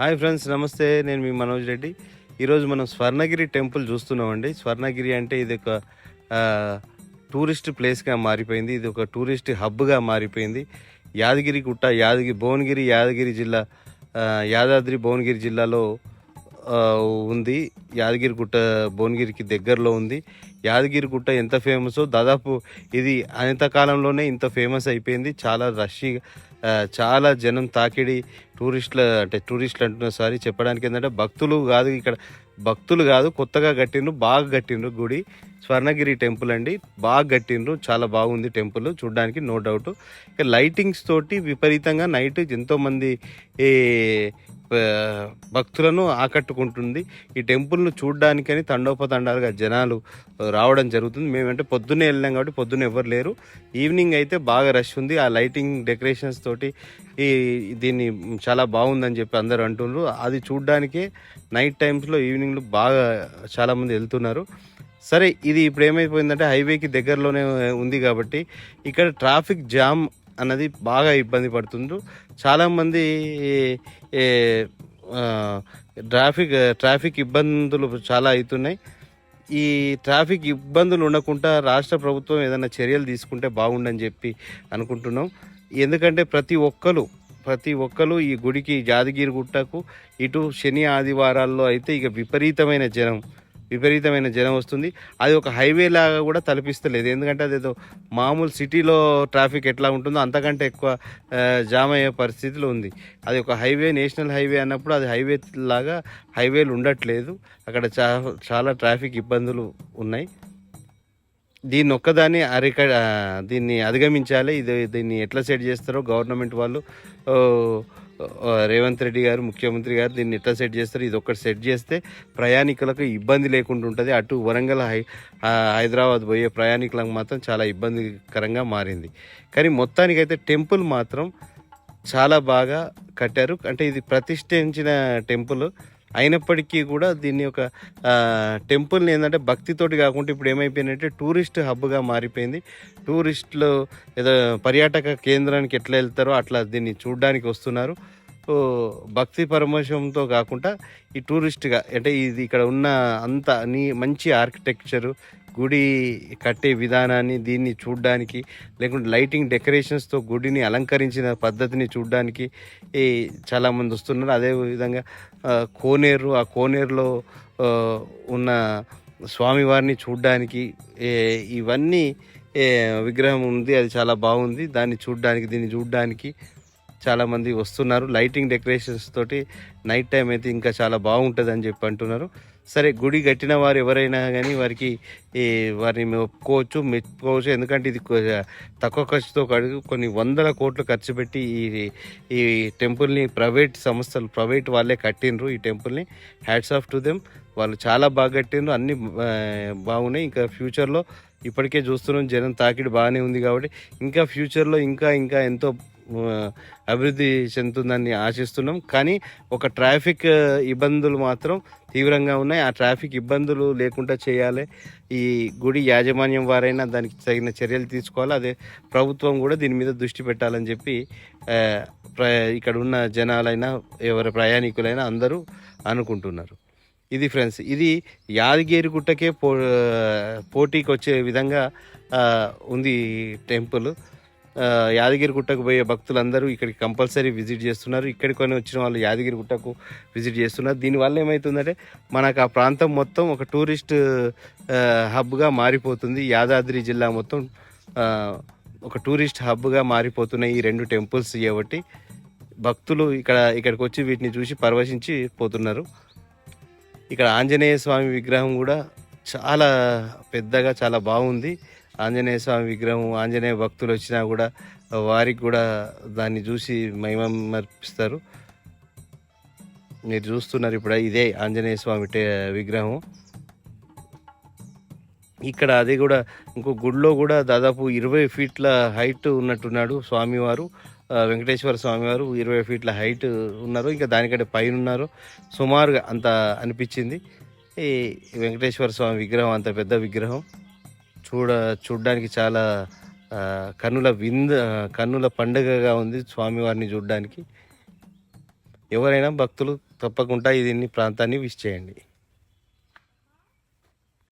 Hi friends నమస్తే. నేను మీ మనోజ్ రెడ్డి. ఈరోజు మనం స్వర్ణగిరి టెంపుల్ చూస్తున్నామండి. స్వర్ణగిరి అంటే ఇది ఒక టూరిస్ట్ ప్లేస్గా మారిపోయింది. ఇది ఒక టూరిస్ట్ హబ్గా మారిపోయింది. యాదగిరి గుట్ట యాదగిరి భువనగిరి యాదగిరి జిల్లా యాదాద్రి భువనగిరి జిల్లాలో ఉంది. యాదగిరి గుట్ట భువనగిరికి దగ్గరలో ఉంది. యాదగిరి గుట్ట ఎంత ఫేమసో దాదాపు ఇది అనంతకాలంలోనే ఇంత ఫేమస్ అయిపోయింది. చాలా రష్గా చాలా జనం తాకిడి టూరిస్టుల అంటే టూరిస్టులు అంటున్న సారీ చెప్పడానికి ఏంటంటే భక్తులు కాదు ఇక్కడ భక్తులు కాదు కొత్తగా కట్టిండ్రు బాగా కట్టిండ్రు గుడి. స్వర్ణగిరి టెంపుల్ అండి. బాగా కట్టిండ్రు చాలా బాగుంది టెంపుల్ చూడడానికి నో డౌట్. ఇక లైటింగ్స్ తోటి విపరీతంగా నైట్ ఎంతోమంది ఈ భక్తులను ఆకట్టుకుంటుంది. ఈ టెంపుల్ను చూడడానికని తండోపతండాలుగా జనాలు రావడం జరుగుతుంది. మేమంటే పొద్దున్నే వెళ్ళినాం కాబట్టి పొద్దున్న ఎవరు లేరు. ఈవినింగ్ అయితే బాగా రష్ ఉంది. ఆ లైటింగ్ డెకరేషన్స్ తోటి ఈ దీన్ని చాలా బాగుందని చెప్పి అందరు అంటున్నారు అది చూడడానికే నైట్ టైమ్స్లో ఈవినింగ్లో బాగా చాలామంది వెళ్తున్నారు. సరే ఇది ఇప్పుడు ఏమైపోయిందంటే హైవేకి దగ్గరలోనే ఉంది కాబట్టి ఇక్కడ ట్రాఫిక్ జామ్ అన్నది బాగా ఇబ్బంది పడుతుండ్రు. చాలామంది ట్రాఫిక్ ట్రాఫిక్ ఇబ్బందులు చాలా అవుతున్నాయి. ఈ ట్రాఫిక్ ఇబ్బందులు ఉండకుండా రాష్ట్ర ప్రభుత్వం ఏదైనా చర్యలు తీసుకుంటే బాగుండని చెప్పి అనుకుంటున్నాం. ఎందుకంటే ప్రతి ఒక్కరు ప్రతి ఒక్కరు ఈ గుడికి జాదగిరి గుట్టకు ఇటు శని ఆదివారాల్లో అయితే ఇక విపరీతమైన జనం విపరీతమైన జనం వస్తుంది. అది ఒక హైవే లాగా కూడా తలపిస్తలేదు. ఎందుకంటే అదేదో మామూలు సిటీలో ట్రాఫిక్ ఎట్లా ఉంటుందో అంతకంటే ఎక్కువ జామ్ అయ్యే పరిస్థితిలో ఉంది. అది ఒక హైవే నేషనల్ హైవే అన్నప్పుడు అది హైవే లాగా హైవేలు ఉండట్లేదు. అక్కడ చా చాలా ట్రాఫిక్ ఇబ్బందులు ఉన్నాయి. దీన్ని ఒక్కదాన్ని అరిక దీన్ని అధిగమించాలి. ఇది దీన్ని ఎట్లా సెట్ చేస్తారో గవర్నమెంట్ వాళ్ళు రేవంత్ రెడ్డి గారు ముఖ్యమంత్రి గారు దీన్ని ఎట్లా సెట్ చేస్తారు ఇది ఒక్కటి సెట్ చేస్తే ప్రయాణికులకు ఇబ్బంది లేకుండా ఉంటుంది. అటు వరంగల్ హై హైదరాబాద్ పోయే ప్రయాణికులకు మాత్రం చాలా ఇబ్బందికరంగా మారింది. కానీ మొత్తానికైతే టెంపుల్ మాత్రం చాలా బాగా కట్టారు. అంటే ఇది ప్రతిష్ఠించిన టెంపుల్. అయినప్పటికీ కూడా దీన్ని ఒక టెంపుల్ని ఏంటంటే భక్తితోటి కాకుండా ఇప్పుడు ఏమైపోయిందంటే టూరిస్ట్ హబ్గా మారిపోయింది. టూరిస్టులు ఏదో పర్యాటక కేంద్రానికి ఎట్లా వెళ్తారో అట్లా దీన్ని చూడడానికి వస్తున్నారు. భక్తి పరమశంతో కాకుండా ఈ టూరిస్ట్గా అంటే ఇది ఇక్కడ ఉన్న అంత నీ మంచి ఆర్కిటెక్చరు గుడి కట్టే విధానాన్ని దీన్ని చూడడానికి లేకుంటే లైటింగ్ డెకరేషన్స్తో గుడిని అలంకరించిన పద్ధతిని చూడడానికి చాలామంది వస్తున్నారు. అదేవిధంగా కోనేరు ఆ కోనేరులో ఉన్న స్వామివారిని చూడడానికి ఇవన్నీ విగ్రహం ఉంది అది చాలా బాగుంది. దాన్ని చూడడానికి దీన్ని చూడడానికి చాలామంది వస్తున్నారు. లైటింగ్ డెకరేషన్స్ తోటి నైట్ టైం అయితే ఇంకా చాలా బాగుంటుంది అని చెప్పి అంటున్నారు. సరే గుడి కట్టిన వారు ఎవరైనా కానీ వారికి ఈ వారిని ఒప్పుకోవచ్చు మెచ్చుకోవచ్చు. ఎందుకంటే ఇది తక్కువ ఖర్చుతో కడుగు కొన్ని వందల కోట్లు ఖర్చు పెట్టి ఈ ఈ టెంపుల్ని ప్రైవేట్ సంస్థలు ప్రైవేట్ వాళ్ళే కట్టినరు ఈ టెంపుల్ని. హ్యాట్స్ ఆఫ్ టు దెమ్ వాళ్ళు చాలా బాగా కట్టిండ్రు. అన్ని బాగున్నాయి. ఇంకా ఫ్యూచర్లో ఇప్పటికే చూస్తున్నాం జనం తాకిడి బాగానే ఉంది కాబట్టి. ఇంకా ఫ్యూచర్లో ఇంకా ఇంకా ఎంతో అభివృద్ధి చెందుతుందని ఆశిస్తున్నాం. కానీ ఒక ట్రాఫిక్ ఇబ్బందులు మాత్రం తీవ్రంగా ఉన్నాయి. ఆ ట్రాఫిక్ ఇబ్బందులు లేకుండా చేయాలి. ఈ గుడి యాజమాన్యం వారైనా దానికి తగిన చర్యలు తీసుకోవాలి. అదే ప్రభుత్వం కూడా దీని మీద దృష్టి పెట్టాలని చెప్పి ప్ర ఇక్కడ ఉన్న జనాలైనా ఎవరి ప్రయాణికులైనా అందరూ అనుకుంటున్నారు. ఇది ఫ్రెండ్స్ ఇది యాదగిరి గుట్టకే పో పోటీకి వచ్చే విధంగా ఉంది టెంపుల్. యాదగిరిగుట్టకు యాదగిరి గుట్టకు పోయే భక్తులందరూ ఇక్కడికి కంపల్సరీ విజిట్ చేస్తున్నారు. ఇక్కడికి కొని వచ్చిన వాళ్ళు యాదగిరి గుట్టకు విజిట్ చేస్తున్నారు. దీనివల్ల ఏమవుతుందంటే మనకు ఆ ప్రాంతం మొత్తం ఒక టూరిస్ట్ హబ్గా మారిపోతుంది. యాదాద్రి జిల్లా మొత్తం ఒక టూరిస్ట్ హబ్గా మారిపోతున్నాయి ఈ రెండు టెంపుల్స్ కాబట్టి. భక్తులు ఇక్కడ ఇక్కడికి వచ్చి వీటిని చూసి పరవశించి పోతున్నారు. ఇక్కడ ఆంజనేయ స్వామి విగ్రహం కూడా చాలా పెద్దగా చాలా బాగుంది. ఆంజనేయ స్వామి విగ్రహం ఆంజనేయ భక్తులు వచ్చినా కూడా వారికి కూడా దాన్ని చూసి మహిమర్పిస్తారు మీరు చూస్తున్నారు ఇప్పుడు ఇదే ఆంజనేయ స్వామి టే- విగ్రహం. ఇక్కడ అది కూడా ఇంకో గుడిలో కూడా దాదాపు ఇరవై ఫీట్ల హైట్ ఉన్నట్టున్నాడు స్వామివారు. వెంకటేశ్వర స్వామివారు ఇరవై ఫీట్ల హైట్ ఉన్నారు. ఇంకా దానికంటే పైన ఉన్నారు సుమారుగా అంత అనిపించింది. ఈ వెంకటేశ్వర స్వామి విగ్రహం అంత పెద్ద విగ్రహం. చూడ చూడడానికి చాలా కన్నుల వింద కన్నుల పండుగగా ఉంది స్వామివారిని చూడడానికి. ఎవరైనా భక్తులు తప్పకుండా దీన్ని ప్రాంతాన్ని విష్ చేయండి.